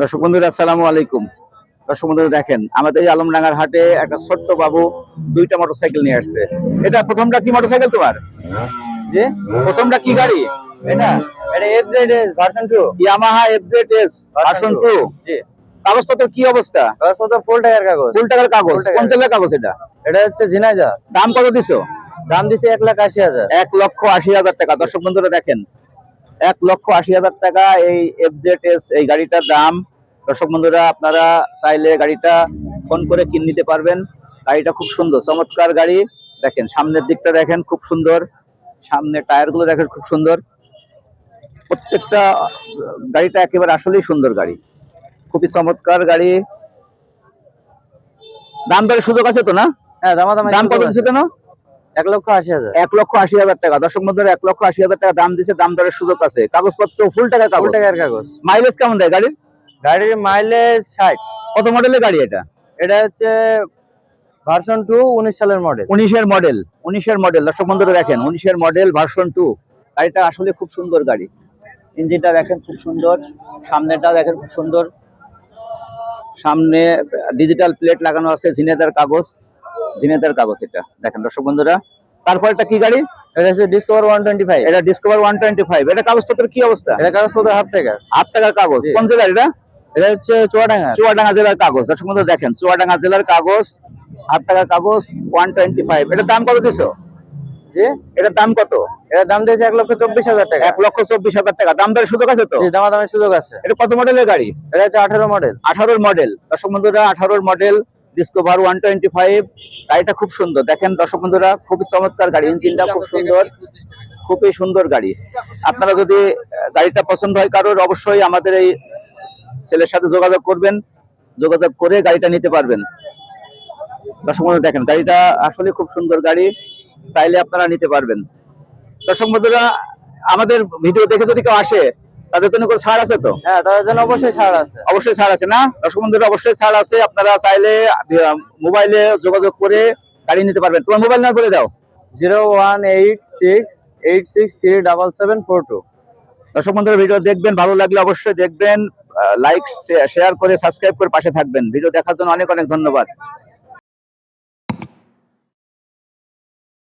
দর্শক বন্ধুরা আসসালামু আলাইকুম। দর্শক বন্ধুরা দেখেন আমাদের এই আলমডাঙ্গার হাটে একটা ছোট্ট বাবু দুইটা মোটরসাইকেল নিয়ে আসছে। এটা প্রথমটা কি মোটরসাইকেল তোমার? যে প্রথমটা কি গাড়ি? এটা? এটা FZ S version two Yamaha FZ S version two জি। কাগজপত্র কি অবস্থা? কাগজপত্র ফুল টাকার কাগজ। ফুল টাকার কাগজ। কোন জেলার কাগজ এটা? এটা হচ্ছে ঝিনাইদা দাম কত দিছো? দাম দিছে এক লাখ আশি হাজার। এক লক্ষ আশি হাজার টাকা। দর্শক বন্ধুরা দেখেন এক লক্ষ আশি হাজার টাকা এই এফজেড এস এই গাড়িটার দাম। দর্শক বন্ধুরা আপনারা চাইলে গাড়িটা ফোন করে কিনে নিতে পারবেন। গাড়িটা খুব সুন্দর চমৎকার গাড়ি। দেখেন সামনের দিকটা দেখেন খুব সুন্দর। সামনে টায়ারগুলো দেখেন খুব সুন্দর। প্রত্যেকটা গাড়িটা একেবারে আসলেই সুন্দর গাড়ি। খুবই চমৎকার গাড়ি। দাম দরের সুযোগ আছে তো না? হ্যাঁ দাম কত দিচ্ছে কেন? এক লক্ষ আশি হাজার। এক লক্ষ আশি হাজার টাকা। দর্শক বন্ধুরা এক লক্ষ আশি হাজার টাকা দাম দিছে দাম দরের সুযোগ আছে। কাগজপত্র ফুল টাকা ফুল কাগজ টাকার কাগজ। মাইলেজ কেমন দেয় গাড়ির? গাড়ির মাইলেজ ষাট। কত মডেলের গাড়ি এটা? এটা হচ্ছে ভার্সন টু উনিশ সালের মডেল উনিশের মডেল উনিশের মডেল দর্শক বন্ধুরা দেখেন উনিশের মডেল ভার্সন টু গাড়িটা আসলে খুব সুন্দর গাড়ি। ইঞ্জিনটা দেখেন খুব সুন্দর সামনেটা দেখেন খুব সুন্দর। সামনে ডিজিটাল প্লেট লাগানো আছে ঝিনেদার কাগজ। ঝিনেদার কাগজ এটা। দেখেন দর্শক বন্ধুরা। তারপর এটা কি গাড়ি? এটা হচ্ছে ডিসকভার ওয়ান টোয়েন্টি ফাইভ এটা ডিসকভার ওয়ান টোয়েন্টি ফাইভ এটা কাগজপত্রের কি অবস্থা? এটা কাগজপত্র হাফ টাকার। আট টাকার কাগজ। কোন জেলার এটা? এটা হচ্ছে চুয়াডাঙ্গা। চুয়াডাঙ্গা জেলার কাগজ। দর্শক বন্ধু দেখেন চুয়াডাঙ্গা জেলার কাগজ আট টাকার কাগজ ওয়ান টোয়েন্টি ফাইভ এটার দাম কত দিছো? জি। এটার দাম কত? এটার দাম দিয়েছে এক লক্ষ চব্বিশ হাজার টাকা। এক লক্ষ চব্বিশ হাজার টাকা। দাম দরের সুযোগ আছে তো? জি দামা দামের সুযোগ আছে। এটা কত মডেলের গাড়ি? এটা হচ্ছে আঠারো মডেল আঠারোর মডেল দর্শক বন্ধুরা আঠারোর model Discover one twenty five গাড়িটা খুব সুন্দর। দেখেন দর্শক বন্ধুরা, খুবই চমৎকার গাড়ি, ইঞ্জিনটা খুব সুন্দর। খুবই সুন্দর গাড়ি। আপনারা যদি গাড়িটা পছন্দ হয় কারোর, অবশ্যই আমাদের এই ছেলের সাথে যোগাযোগ করবেন। যোগাযোগ করে গাড়িটা নিতে পারবেন। দর্শক বন্ধু দেখেন গাড়িটা আসলে খুব সুন্দর গাড়ি। চাইলে আপনারা নিতে পারবেন। দর্শক বন্ধুরা, আমাদের ভিডিও দেখে যদি কেউ আসে তাদের জন্য কোনো ছাড় আছে তো? হ্যাঁ তাদের জন্য অবশ্যই ছাড় আছে। অবশ্যই ছাড় আছে না? দর্শক বন্ধুরা অবশ্যই ছাড় আছে। আপনারা চাইলে মোবাইলে যোগাযোগ করে গাড়ি নিতে পারবেন। তোমার মোবাইল নাম্বার বলে দাও। Zero one eight six eight six three double seven four two. দর্শক বন্ধুরা ভিডিও দেখবেন ভালো লাগলে অবশ্যই দেখবেন। লাইক শেয়ার করে সাবস্ক্রাইব করে পাশে থাকবেন। ভিডিও দেখার জন্য অনেক অনেক ধন্যবাদ।